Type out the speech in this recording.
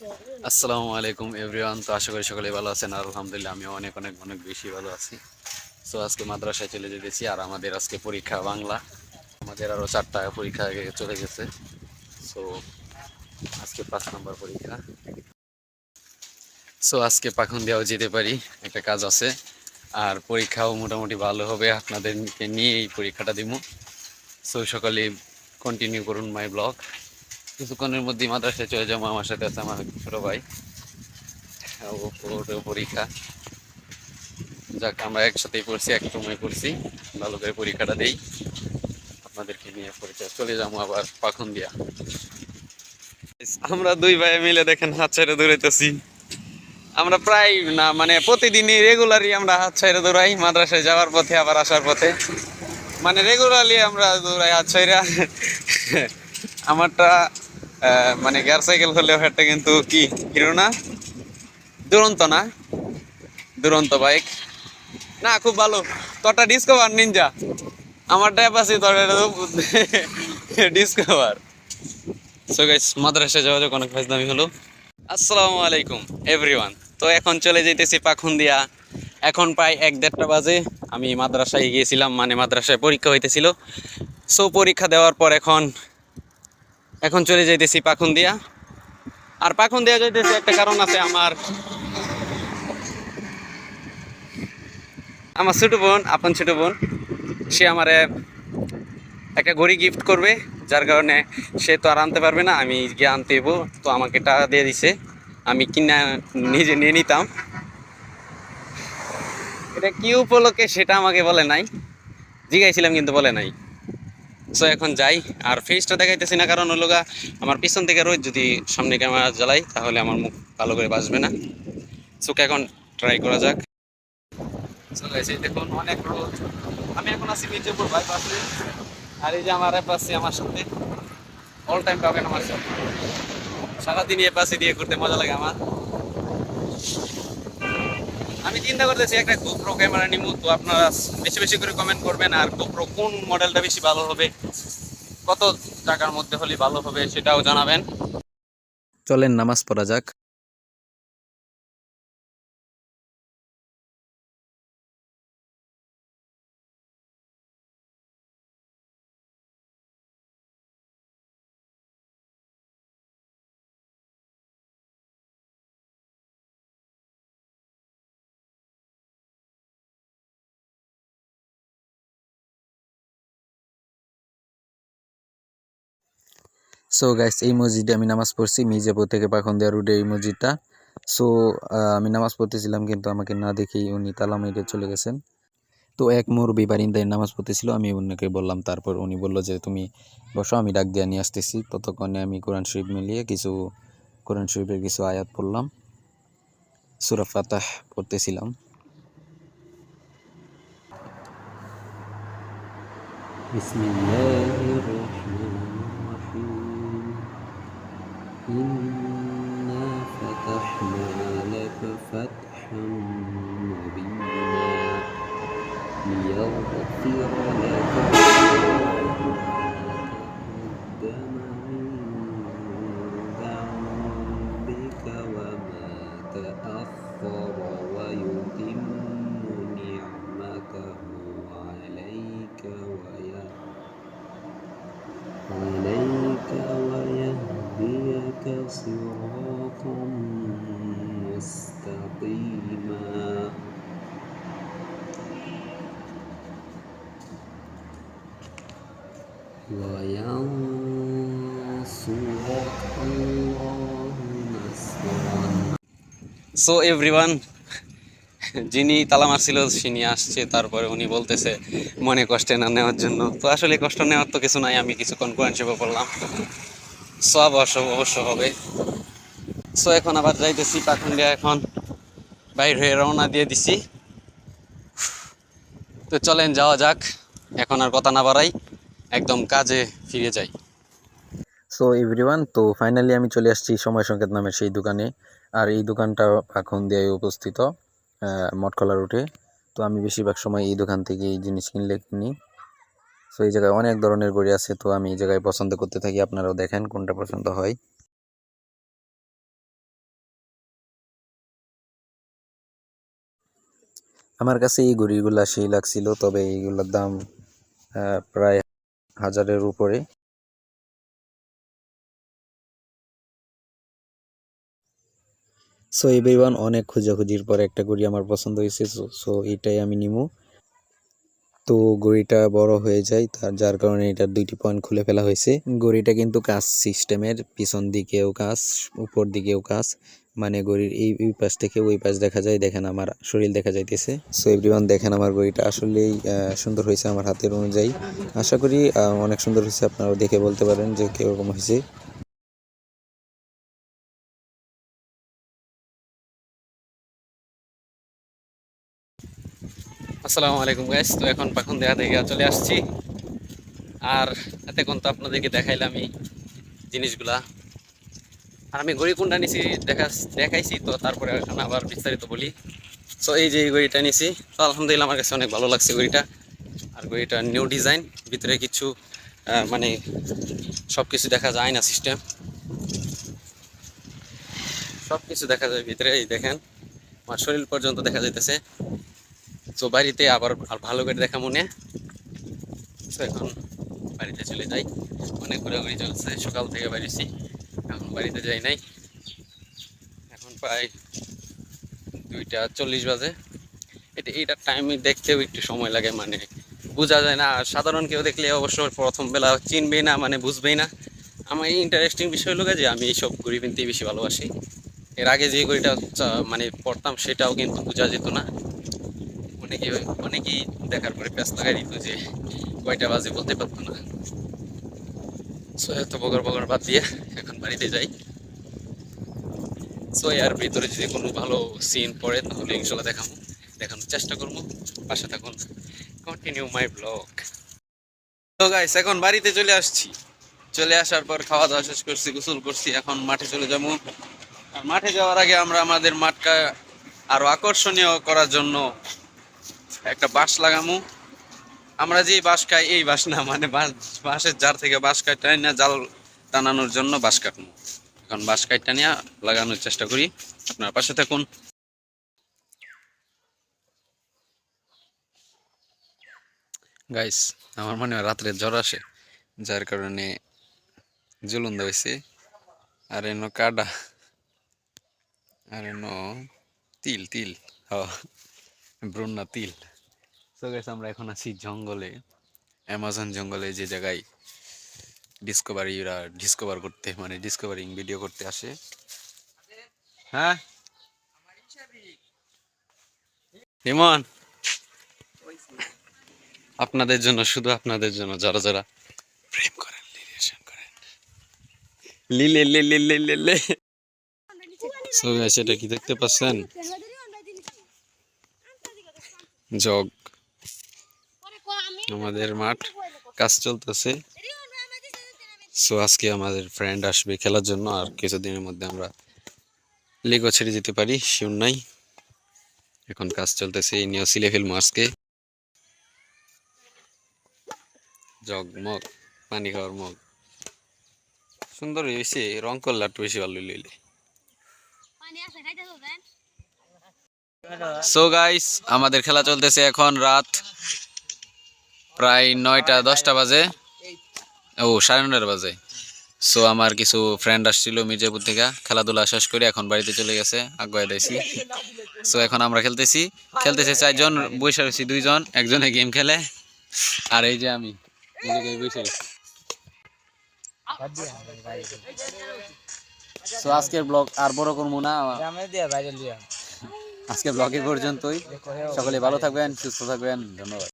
আসসালামু আলাইকুম এভরিওয়ান, তো আশা করি সকলেই ভালো আছেন। আর আলহামদুলিল্লাহ আমি অনেক অনেক অনেক বেশি ভালো আছি। সো আজকে মাদ্রাসায় চলে যেতেছি আর আমাদের আজকে পরীক্ষা বাংলা। আমাদের আরও চারটা পরীক্ষা চলে গেছে। সো আজকে পাঁচ নম্বর পরীক্ষা। সো আজকে পাখন দেওয়াও যেতে পারি, একটা কাজ আছে। আর পরীক্ষাও মোটামুটি ভালো হবে, আপনাদেরকে নিয়ে এই পরীক্ষাটা দিব। সো সকালে কন্টিনিউ করুন মাই ব্লগ কিছুক্ষণের মধ্যেই মাদ্রাসায় চলে যাব। আমার সাথে আছে আমার ছোট ভাই। পরীক্ষা। যাক, আমরা একসাথেই পড়ছি, এক সময় পড়ছি। ভালো করে পরীক্ষাটা দেই। আপনাদেরকে নিয়ে পরীক্ষা। চলে যাব আবার পাখন দিয়া আমরা দুই ভাই মিলে দেখেন হাত ছেড়ে দৌড়াইতেছি। আমরা প্রায় না মানে প্রতিদিনই রেগুলারই আমরা হাত ছেড়ে দৌড়াই। মাদ্রাসায় যাওয়ার পথে, আবার আসার পথে। মানে রেগুলারলি আমরা দৌড়াই হাত ছেড়ে আমারটা মানে গিয়ার সাইকেল হলেও একটা কিন্তু কি হিরো না দুরন্ত না? দুরন্ত বাইক না, খুব ভালো। তোরটা ডিসকভার নিনজা আমারটা অ্যাপাসি তোর ডিসকভার সো গাইস মাদ্রাসায় যোগাযোগ অনেক ফাজদামি হলো। আসসালামু আলাইকুম এভরিওয়ান তো এখন চলে যেতেছি পাখুন দিয়া এখন প্রায় এক দেড়টা বাজে। আমি মাদ্রাসায় গিয়েছিলাম মানে মাদ্রাসায় পরীক্ষা হইতেছিল। সো পরীক্ষা দেওয়ার পর এখন এখন চলে যাইতেছি পাখুন দিয়া। আর পাখুন দিয়া যাইতেছি একটা কারণ আছে আমার। আমার ছোট বোন, আপন ছোটো বোন, সে আমারে একটা ঘড়ি গিফট করবে, যার কারণে সে তো আর আনতে পারবে না, আমি গিয়ে আনতে হইব, তো আমাকে টাকা দিয়ে দিছে। আমি কিনা নিজে নিয়ে নিতাম। এটা কি উপলক্ষে সেটা আমাকে বলে নাই। জিগাইছিলাম কিন্তু বলে নাই। সো এখন যাই। আর ফেসটা দেখাইতেছি না, কারণ হলোগা আমার পিছন থেকে রোজ যদি সামনে ক্যামেরা জ্বালাই, তাহলে আমার মুখ ভালো করে বাঁচবে না। সো এখন ট্রাই করা যাক। দেখুন, অনেক রোদ। আমি এখন আছি মির্জাপুর বাইপাসে আর এই যে আমার অ্যাপ আছে আমার সাথে। অল টাইম পাবেন আমার সাথে। সারাদিন এ পাশে দিয়ে ঘুরতে মজা লাগে আমার। আমি চিন্তা করতেছি, একটা গোপ্রো ক্যামেরা নিব তো আপনারা বেশি বেশি করে কমেন্ট করবেন, আর গোপ্রো কোন মডেলটা বেশি ভালো হবে, কত টাকার মধ্যে হলে ভালো হবে সেটাও জানাবেন। চলেন নামাজ পড়া যাক। সো গাইস এই মসজিদে আমি নামাজ পড়ছি। মির্জাপুর থেকে পাখন্দিয়া রুডে এই মসজিদটা। সো আমি নামাজ পড়তেছিলাম কিন্তু আমাকে না দেখেই উনি তালা মেরে চলে গেছেন। তো এক মুরব্বী বারিন্দায় নামাজ পড়তেছিল, আমি ওনাকে বললাম, তারপর উনি বলল যে, তুমি বসো, আমি ডাক দিয়ে নিয়ে আসতেছি। ততক্ষণে আমি কোরআন শরীফ মিলিয়ে কিছু, কোরআন শরীফের কিছু আয়াত পড়লাম। সুরফাতাহ পড়তেছিলাম। বিসমিল্লাহির in সো এভরিওয়ান যিনি তালা মারছিল তিনি আসছে, তারপরে উনি বলতেছে, মনে কষ্টে না নেওয়ার জন্য। তো আসলে কষ্ট নেওয়ার তো কিছু নাই, আমি কিছুক্ষণ কোরআন সেবা পড়লাম। সব অবশ্য হবে। সো এখন আবার যাইতেছি পাখন্ডিয়া এখন বাইর হয়ে রওনা দিয়ে দিছি। তো চলেন, যাওয়া যাক। এখন আর কথা না বাড়াই। একদম কাজে ফিরে যাই। সো এভরিওয়ান তো ফাইনালি আমি চলে আসছি সময় সংকেত নামের সেই দোকানে। আর এই দোকানটা এখন দিয়ে উপস্থিত মটকলা রুটে তো আমি বেশিরভাগ সময় এই দোকান থেকে এই জিনিস কিনলে কিনি। সো এই জায়গায় অনেক ধরনের গড়ি আছে, তো আমি এই জায়গায় পছন্দ করতে থাকি। আপনারাও দেখেন কোনটা পছন্দ হয়। আমার কাছে এই ঘড়িগুলো সেই লাগছিল, তবে এইগুলোর দাম প্রায় হাজারের উপরে। সো এভরিওয়ান অনেক খোঁজাখুঁজির পরে একটা ঘড়ি আমার পছন্দ হয়েছে সো এটাই আমি নিমু। তো গড়িটা বড় হয়ে যায়, তার, যার কারণে এটার দুইটি পয়েন্ট খুলে ফেলা হয়েছে। গড়িটা কিন্তু কাজ সিস্টেমের, পিছন দিকেও কাজ, উপর দিকেও কাজ। মানে গড়ির এই এই পাশ থেকে ওই পাশ দেখা যায়। দেখেন আমার শরীর দেখা যাইতেছে। সো এভরিওয়ান দেখেন আমার গড়িটা আসলেই সুন্দর হয়েছে আমার হাতের অনুযায়ী। আশা করি অনেক সুন্দর হয়েছে। আপনারাও দেখে বলতে পারেন যে কীরকম হয়েছে। আসসালামু আলাইকুম গাইস তো এখন পাখন দেখা থেকে চলে আসছি। আর এতক্ষণ তো আপনাদেরকে দেখাইলামই জিনিসগুলা। আর আমি ঘড়ি কোনটা নিছি দেখা, দেখাইছি, তো তারপরে এখন আবার বিস্তারিত বলি। সো এই যে এই ঘড়িটা নিছি, তো আলহামদুলিল্লাহ আমার কাছে অনেক ভালো লাগছে ঘড়িটা। আর ঘড়িটা নিউ ডিজাইন ভিতরে কিছু মানে সব কিছু দেখা যায় না সিস্টেম সব কিছু দেখা যায় ভিতরে, এই দেখেন। আমার শরীর পর্যন্ত দেখা যাইতেছে। তো বাড়িতে আবার ভালো করে দেখা মনে। তো এখন বাড়িতে চলে যাই। অনেক ঘোরাঘুরি চলছে, সকাল থেকে বাড়িছি এখন বাড়িতে যাই নাই। এখন প্রায় দুইটা চল্লিশ বাজে। এটা এইটার টাইম দেখতেও একটু সময় লাগে মানে বোঝা যায় না। আর সাধারণ কেউ দেখলে অবশ্য প্রথম বেলা চিনবেই না মানে বুঝবেই না। আমার এই ইন্টারেস্টিং বিষয় হলো যে আমি এইসব ঘুরি বেশি ভালোবাসি। এর আগে যে ঘড়িটা মানে পড়তাম সেটাও কিন্তু বোঝা যেত না। অনেকে, অনেকেই দেখার পরে লাগাই দিত যে কয়টা বাজে বলতে না। সো এত বগর বগর বাদ দিয়ে এখন বাড়িতে যাই। সো এর ভিতরে যদি কোনো ভালো সিন পড়ে, তাহলে ইনশাল্লাহ দেখাবো। দেখানোর চেষ্টা করব। পাশে থাকুন। কন্টিনিউ মাই ব্লগ গাইস এখন বাড়িতে চলে আসছি। চলে আসার পর খাওয়া দাওয়া শেষ করছি, গোসল করছি। এখন মাঠে চলে যাব। আর মাঠে যাওয়ার আগে আমরা আমাদের মাঠটা আরও আকর্ষণীয় করার জন্য একটা বাঁশ লাগামু। আমরা যে বাঁশ খাই, এই বাঁশ না মানে বাঁশ- বাঁশের জার থেকে বাঁশ কাটা না জাল টানানোর জন্য বাঁশ কাটবো এখন বাঁশ কাটটা নিয়ে লাগানোর চেষ্টা করি। আপনার পাশে থাকুন। গাইস আমার মনে হয় রাত্রে জ্বর আসে, যার কারণে জুলুন হয়েছে। আর এনো কাডা আর এনো তিল তিল, হ তিল। গেছে আমরা এখন আছি জঙ্গলে অ্যামাজন জঙ্গলে, যে জায়গায় ডিসকভারিরা ডিসকভার করতে মানে ডিসকভারিং ভিডিও করতে আসে। হ্যাঁ? ইমন, আপনাদের জন্য, শুধু আপনাদের জন্য, যারা যারা প্রেম করেন রিলেশন করেন। লিলে লে লে লে লে লে সো গাইস এটা কি দেখতে পাচ্ছেন? জগ। আমাদের মাঠ, কাজ চলতেছে। সো আজকে আমাদের ফ্রেন্ড আসবে খেলার জন্য, আর কিছুদিনের মধ্যে আমরা লিগও ছেড়ে যেতে পারি শিওর নাই। এখন কাজ চলতেছে নিয়েও সিলে ফেলব জগ মগ, পানি খাওয়ার মগ। সুন্দর হয়েছে, রং করলে বেশি ভালো লইলে সো গাইস আমাদের খেলা চলতেছে এখন রাত প্রায় নয়টা, দশটা বাজে। ও, সাড়ে নটার বাজে। সো আমার কিছু ফ্রেন্ড আসছিল মির্জাপুর থেকে, খেলাধুলা শেষ করে এখন বাড়িতে চলে গেছে আগুয়াই দিয়েছি। সো এখন আমরা খেলতেছি। খেলতেছি চারজন, বসে রয়েছি দুইজন, একজনে গেম খেলে। আর এই যে আমি সো আজকের ব্লগ আর বড় করব না। আজকের ব্লগ এ পর্যন্তই। সকলে ভালো থাকবেন, সুস্থ থাকবেন, ধন্যবাদ।